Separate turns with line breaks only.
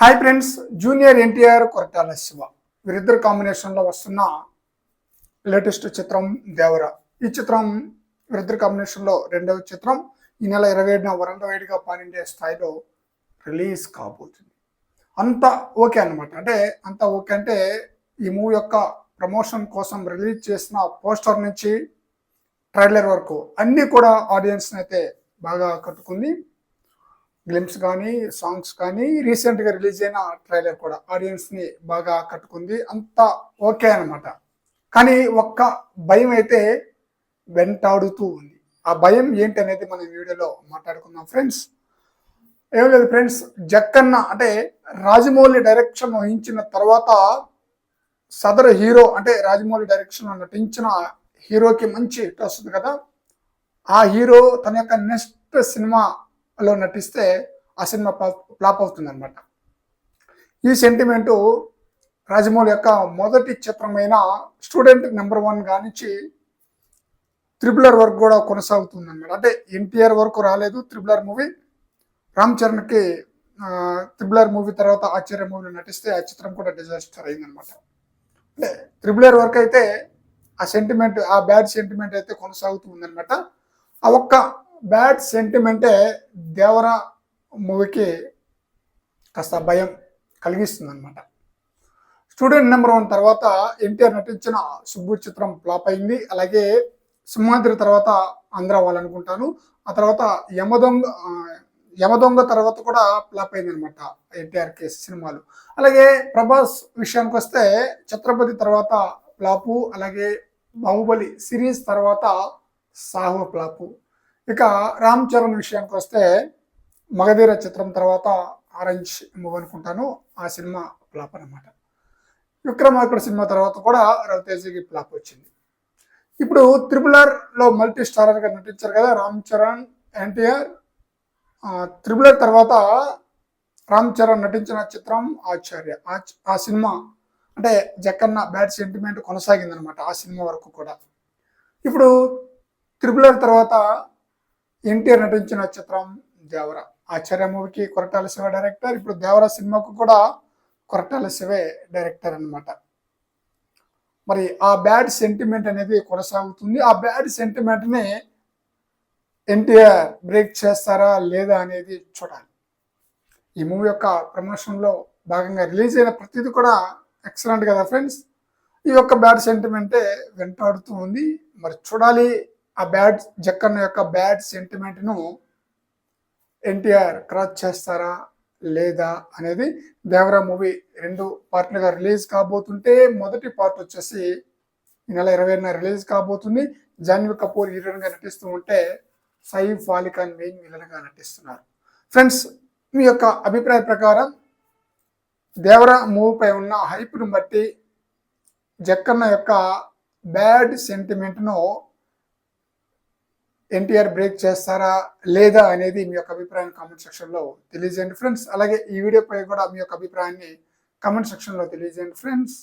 Hi friends junior NTR Koratala Siva. వీరిద్దరు కాంబినేషన్లో వస్తున్న లేటెస్ట్ చిత్రం దేవర. ఈ చిత్రం వీరిద్దరు కాంబినేషన్లో రెండవ చిత్రం ఈ నెల ఇరవై ఏడున వరల్డ్ వైడ్గా పాన్ ఇండియా స్థాయిలో రిలీజ్ కాబోతుంది. అంత ఓకే అన్నమాట. అంటే అంత ఓకే అంటే ఈ మూవీ యొక్క ప్రమోషన్ కోసం రిలీజ్ చేసిన పోస్టర్ నుంచి ట్రైలర్ వరకు అన్నీ కూడా ఆడియన్స్ని అయితే బాగా కట్టుకుంది గ్లిమ్స్ కానీ సాంగ్స్ కానీ రీసెంట్గా రిలీజ్ అయిన ట్రైలర్ కూడా ఆడియన్స్ని బాగా కట్టుకుంది అంతా ఓకే అనమాట కానీ ఒక్క భయం అయితే వెంటాడుతూ ఉంది. ఆ భయం ఏంటి అనేది మనం వీడియోలో మాట్లాడుకుందాం ఫ్రెండ్స్. ఏం లేదు ఫ్రెండ్స్ జక్కన్న అంటే రాజమౌళి డైరెక్షన్ వహించిన తర్వాత సదరు హీరో అంటే రాజమౌళి డైరెక్షన్ నటించిన హీరోకి మంచి హిట్ వస్తుంది కదా. ఆ హీరో తన యొక్క నెక్స్ట్ సినిమా లో నటిస్తే ఆ సినిమా ఫ్లాప్ అవుతుంది అనమాట ఈ సెంటిమెంటు రాజమౌళి యొక్క మొదటి చిత్రమైన స్టూడెంట్ నెంబర్ వన్ కానించి త్రిబులర్ వర్క్ కూడా కొనసాగుతుంది అనమాట అంటే ఎన్టీఆర్ వరకు రాలేదు త్రిబులర్ మూవీ. రామ్ చరణ్కి త్రిబులర్ మూవీ తర్వాత ఆశ్చర్య మూవీలో నటిస్తే ఆ చిత్రం కూడా డిజాస్టర్ అయిందనమాట అంటే త్రిబులర్ వర్క్ అయితే ఆ సెంటిమెంట్ ఆ బ్యాడ్ సెంటిమెంట్ అయితే కొనసాగుతూ ఉందనమాట ఆ ఒక్క బ్యాడ్ సెంటిమెంటే దేవర మూవీకి కాస్త భయం కలిగిస్తుంది అనమాట స్టూడెంట్ నెంబర్ వన్ తర్వాత ఎన్టీఆర్ నటించిన సుబ్బు చిత్రం ఫ్లాప్ అయింది. అలాగే సింహాద్రి తర్వాత ఆంధ్ర వాళ్ళనుకుంటాను. ఆ తర్వాత యమదొంగ యమదొంగ తర్వాత కూడా ఫ్లాప్ అయింది అనమాట ఎన్టీఆర్ కేసు సినిమాలు. అలాగే ప్రభాస్ విషయానికి వస్తే ఛత్రపతి తర్వాత ఫ్లాపు అలాగే బాహుబలి సిరీస్ తర్వాత సాహో ఫ్లాపు. ఇక రామ్ చరణ్ విషయానికి వస్తే మగధీర చిత్రం తర్వాత ఆరెంజ్ మూవ్ అనుకుంటాను. ఆ సినిమా ఫ్లాప్ అనమాట విక్రమార్కుడు సినిమా తర్వాత కూడా రవితేజకి ఫ్లాప్ వచ్చింది. ఇప్పుడు త్రిపుల్ ఆర్లో మల్టీ స్టారర్గా నటించారు కదా రామ్ చరణ్ ఎన్టీఆర్. త్రిపుల్ ఆర్ తర్వాత రామ్ చరణ్ నటించిన చిత్రం ఆచార్య. ఆ- సినిమా అంటే జక్కన్న బ్యాడ్ సెంటిమెంట్ కొనసాగింది అనమాట ఆ సినిమా వరకు కూడా. ఇప్పుడు త్రిపులర్ తర్వాత ఎన్టీఆర్ నటించిన చిత్రం దేవర. ఆచార్య మూవీకి కొరటాల శివ డైరెక్టర్. ఇప్పుడు దేవర సినిమాకు కూడా కొరటాల శివే డైరెక్టర్ అన్నమాట. మరి ఆ బ్యాడ్ సెంటిమెంట్ అనేది కొనసాగుతుంది. ఆ బ్యాడ్ సెంటిమెంట్ని ఎన్టీఆర్ బ్రేక్ చేస్తారా లేదా అనేది చూడాలి. ఈ మూవీ యొక్క ప్రమోషన్లో భాగంగా రిలీజ్ అయిన ప్రతిదీ కూడా ఎక్సలెంట్ కదా ఫ్రెండ్స్? ఈ యొక్క బ్యాడ్ సెంటిమెంటే వెంటాడుతూ ఉంది. మరి చూడాలి. ఆ బ్యాడ్ జక్కన్న యొక్క బ్యాడ్ సెంటిమెంట్ను ఎన్టీఆర్ క్రాచ్ చేస్తారా లేదా అనేది దేవరా మూవీ రెండు పార్ట్లుగా రిలీజ్ కాబోతుంటే మొదటి పార్ట్ వచ్చేసి ఈ నెల ఇరవై రిలీజ్ కాబోతుంది. జాన్వి కపూర్ హీరోయిన్గా నటిస్తూ ఉంటే సైఫ్ అలీ ఖాన్ మెయిన్ విలన్గా నటిస్తున్నారు. ఫ్రెండ్స్ మీ యొక్క అభిప్రాయ ప్రకారం దేవరా మూవీపై ఉన్న హైప్ను బట్టి జక్కన్న యొక్క బ్యాడ్ సెంటిమెంట్ను ఎన్టీఆర్ బ్రేక్ చేస్తారా లేదా అనేది మీ యొక్క అభిప్రాయం కామెంట్ సెక్షన్లో తెలియజేయండి. ఫ్రెండ్స్ అలాగే ఈ వీడియోపై కూడా మీ యొక్క అభిప్రాయాన్ని కామెంట్ సెక్షన్లో తెలియజేయండి. ఫ్రెండ్స్